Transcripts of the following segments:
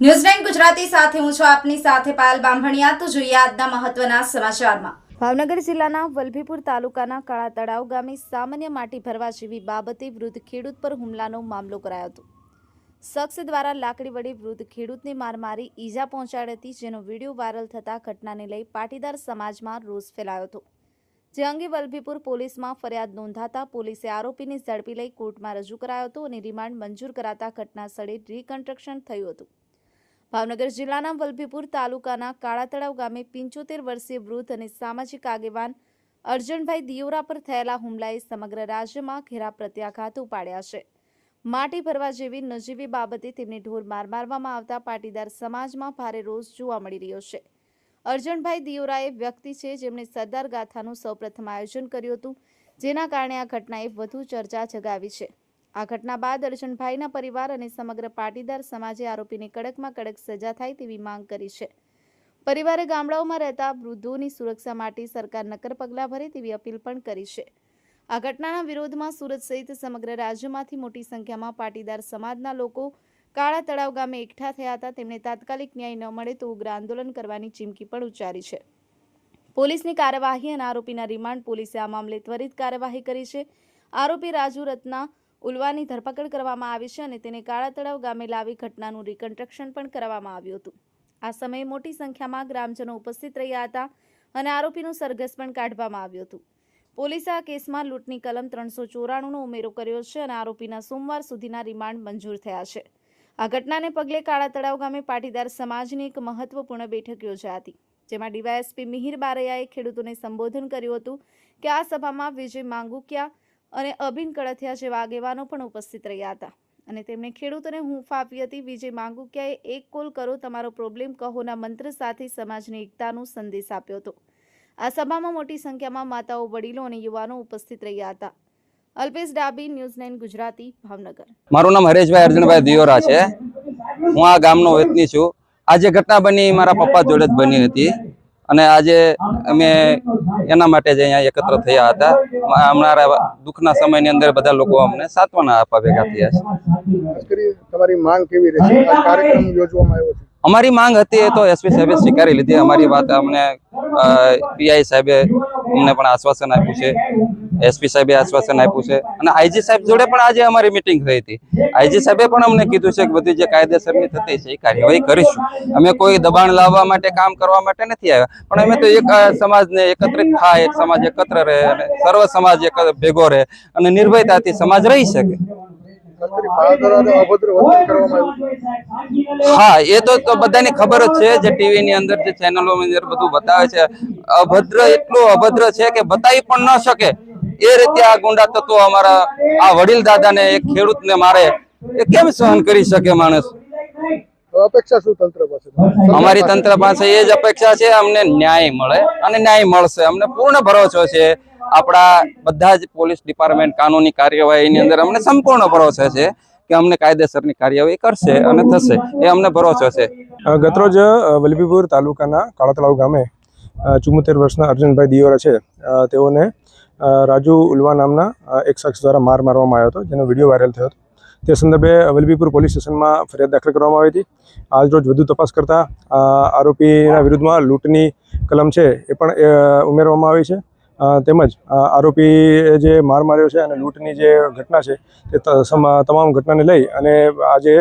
News Gujarati સાથે હું છું આપની સાથે પાયલ બામભણિયા. તો જોઈએ આજના મહત્વના સમાચારમાં. ભાવનગર જિલ્લાના વલભીપુર તાલુકાના કાળા તળાવ ગામે સામાન્ય માટી ભરવા જેવી બાબતે વૃદ્ધ ખેડૂત પર હુમલાનો મામલો કરાયો હતો. શખ્સ દ્વારા લાકડી વડે વૃદ્ધ ખેડૂતને માર મારી ઈજા પહોંચાડી હતી, જેનો વીડિયો વાયરલ થતા ઘટનાને લઈ પાટીદાર સમાજમાં રોષ ફેલાયો હતો. જે અંગે વલભીપુર પોલીસમાં ફરિયાદ નોંધાતા પોલીસે આરોપીને ઝડપી લઈ કોર્ટમાં રજૂ કરાયો હતો અને રિમાન્ડ મંજૂર કરાતા ઘટના સ્થળે રીકન્સ્ટ્રક્શન થયું હતું. ભાવનગર જિલ્લાના વલભીપુર તાલુકાના કાળા તળાવ ગામે પંચોતેર વર્ષીય વૃદ્ધ અને સામાજિક આગેવાન અર્જનભાઈ દિયોરા પર થયેલા હુમલાએ સમગ્ર રાજ્યમાં ઘેરા પ્રત્યાઘાત ઉપાડ્યા છે. માટી ભરવા જેવી નજીવી બાબતે તેમને ઢોર માર મારવામાં આવતા પાટીદાર સમાજમાં ભારે રોષ જોવા મળી રહ્યો છે. અર્જનભાઈ દિયોરા એ વ્યક્તિ છે જેમણે સરદાર ગાથાનું સૌપ્રથમ આયોજન કર્યું હતું, જેના કારણે આ ઘટનાએ વધુ ચર્ચા જગાવી છે. આ ઘટના બાદ અર્જુનભાઈના પરિવાર અને સમગ્ર પાટીદાર સમાજે આરોપીને કડકમાં કડક સજા થાય તેવી માંગ કરી છે. પરિવારે ગામડાઓમાં રહેતા વૃદ્ધોની સુરક્ષા માટે સરકાર નક્કર પગલાં ભરે તેવી અપીલ પણ કરી છે. આ ઘટનાના વિરોધમાં સુરત સહિત સમગ્ર રાજ્યમાંથી મોટી સંખ્યામાં પાટીદાર સમાજના લોકો કાળા તળાવ ગામે એકઠા થયા હતા. તેમણે તાત્કાલિક ન્યાય ન મળે તો ઉગ્ર આંદોલન કરવાની ચીમકી પણ ઉચ્ચારી છે. પોલીસની કાર્યવાહી અને આરોપીના રિમાન્ડ પોલીસે આ મામલે ત્વરિત કાર્યવાહી કરી છે. આરોપી રાજુ રત્ના ઉલવાની ધરપકડ કરવામાં આવી છે અને તેને કાળા તળાવ ગામે લાવી ઘટનાનું રિકન્સ્ટ્રક્શન પણ કરવામાં આવ્યું હતું. આ સમયે મોટી સંખ્યામાં ગ્રામજનો ઉપસ્થિત રહ્યા હતા અને આરોપીનું સરઘસ પણ કાઢવામાં આવ્યું હતું. પોલીસે આ કેસમાં લૂંટની કલમ ત્રણસો ચોરાણુંનો ઉમેરો કર્યો છે અને આરોપીના સોમવાર સુધીના રિમાન્ડ મંજૂર થયા છે. આ ઘટનાને પગલે કાળા તળાવ ગામે પાટીદાર સમાજની એક મહત્વપૂર્ણ બેઠક યોજાઈ હતી, જેમાં ડીવાયએસપી મિહિર બારૈયાએ ખેડૂતોને સંબોધન કર્યું હતું કે આ સભામાં વિજય માંગુકિયા અને અભિન કળથિયા જેવા આગેવાનો પણ ઉપસ્થિત રહ્યા હતા. અને તેમણે ખેડૂતોને હૂંફ આપી હતી, વિજય માંગુકિયાએ એક કોલ કરો, તમારો પ્રોબ્લેમ કહોના મંત્ર સાથે સમાજની એકતાનો સંદેશ આપ્યો હતો. આ સભામાં મોટી સંખ્યામાં માતાઓ, વડીલો અને યુવાનો ઉપસ્થિત રહ્યા હતા. અલ્પેશ ડાબી, ન્યૂઝ નાઇન ગુજરાતી, ભાવનગર. મારું નામ હરેશભાઈ, અર્જુનભાઈ દિયોરા છે. હું આ ગામનો વતની છું. આજે ઘટના બની, મારા પપ્પા જોડે જ બની હતી. અને આજે અમે એના માટે જ અહીંયા એકત્ર થયા હતા. અમારા દુઃખના સમયની અંદર બધા લોકો અમને સાંત્વના આપવા ભેગા થયા છે. તમારી માંગ કેવી રહેશે? કાર્યક્રમ યોજવામાં આવ્યો છે. અમારી માંગ હતી એ તો એસપી સાહેબે સ્વીકારી લીધી. અમારી વાત અમને પીઆઈ સાહેબે અમને પણ આશ્વાસન આપ્યું છે. એસપી સાહેબે આશ્વાસન આપ્યું છે. અને આઈજી સાહેબ જોડે પણ આજે અમારી મિટિંગ થઈ હતી. આઈજી સાહેબે પણ અમને કીધું છે કે બધી જે કાયદેસરની થતી છે, એ કાર્યવાહી કરીશું. અમે કોઈ દબાણ લાવવા માટે કામ કરવા માટે નથી આવ્યા. પણ અમે તો એક સમાજને એકત્રિત થાય, એક સમાજ એકત્ર રહે અને સર્વ સમાજ ભેગો રહે અને નિર્ભયતાથી સમાજ રહી શકે. હા, એ તો બધાની ખબર જ છે જે ટીવી ની અંદર જે ચેનલો બધું બતાવે છે. અભદ્ર એટલું અભદ્ર છે કે બતાવી પણ ન શકે. એ રીતે આ ગુંડા તત્વો અમારા આ વડીલ દાદાને એક ખેડૂતને મારે એ કેમ સહન કરી શકે માણસ? અપેક્ષા શું તંત્ર પાસે? અમારી તંત્ર પાસે એ જ અપેક્ષા છે અમને ન્યાય મળે અને ન્યાય મળશે. અમને પૂર્ણ ભરોસો છે. આપણા બધા જ પોલીસ ડિપાર્ટમેન્ટ કાનૂની કાર્યવાહીની અંદર અમને સંપૂર્ણ ભરોસો છે કે અમને કાયદેસરની કાર્યવાહી કરશે અને થશે. એ અમને ભરોસો છે. ગતરોજ વલભીપુર તાલુકાના કાળા ગામે ચુમ્મોતેર વર્ષના અર્જુનભાઈ દિયોરા છે. તેઓને રાજુ ઉલવા નામના એક શખ્સ દ્વારા માર મારવામાં આવ્યો હતો, જેનો વીડિયો વાયરલ થયો હતો. તે સંદર્ભે વલભીપુર પોલીસ સ્ટેશનમાં ફરિયાદ દાખલ કરવામાં આવી હતી. આજરોજ વધુ તપાસ કરતા આરોપીના વિરુદ્ધમાં લૂંટની કલમ છે એ પણ ઉમેરવામાં આવી છે. તેમજ આરોપી જે માર માર્યો છે અને લૂંટની જે ઘટના છે, તે તમામ ઘટનાને લઈ અને આજે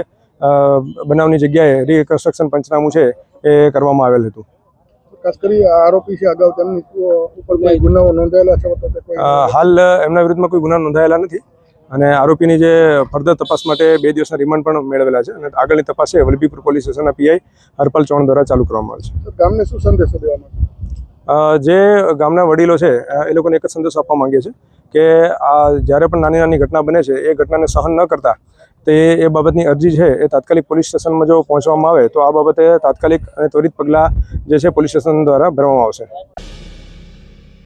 બનાવની જગ્યાએ રિકન્સ્ટ્રક્શન પંચનામું છે એ કરવામાં આવેલ હતું. ખાસ કરી આરોપી છે અગાઉ તેમની ઉપર કોઈ ગુનાઓ નોંધાયેલા છે તો કોઈ હાલ એમના વિરુદ્ધમાં કોઈ ગુના નોંધાયેલા નથી. અને આરોપીની જે ફર્ધર તપાસ માટે બે દિવસના રિમાન્ડ પણ મેળવેલા છે. અને આગળની તપાસ છે વલભીપુર પોલીસ સ્ટેશનના પીઆઈ હરપાલ ચૌહાણ દ્વારા ચાલુ કરવામાં આવે છે. ગામને શું સંદેશો દેવા માંગો? જે ગામના વડીલો છે એ લોકોને એક જ સંદેશો આપવા માંગીએ છીએ કે આ જ્યારે પણ નાની નાની ઘટના બને છે એ ઘટનાને સહન ન કરતા તે એ બાબતની અરજી છે એ તાત્કાલિક પોલીસ સ્ટેશનમાં જો પહોંચવામાં આવે તો આ બાબતે તાત્કાલિક અને ત્વરિત પગલાં જે છે પોલીસ સ્ટેશન દ્વારા ભરવામાં આવશે.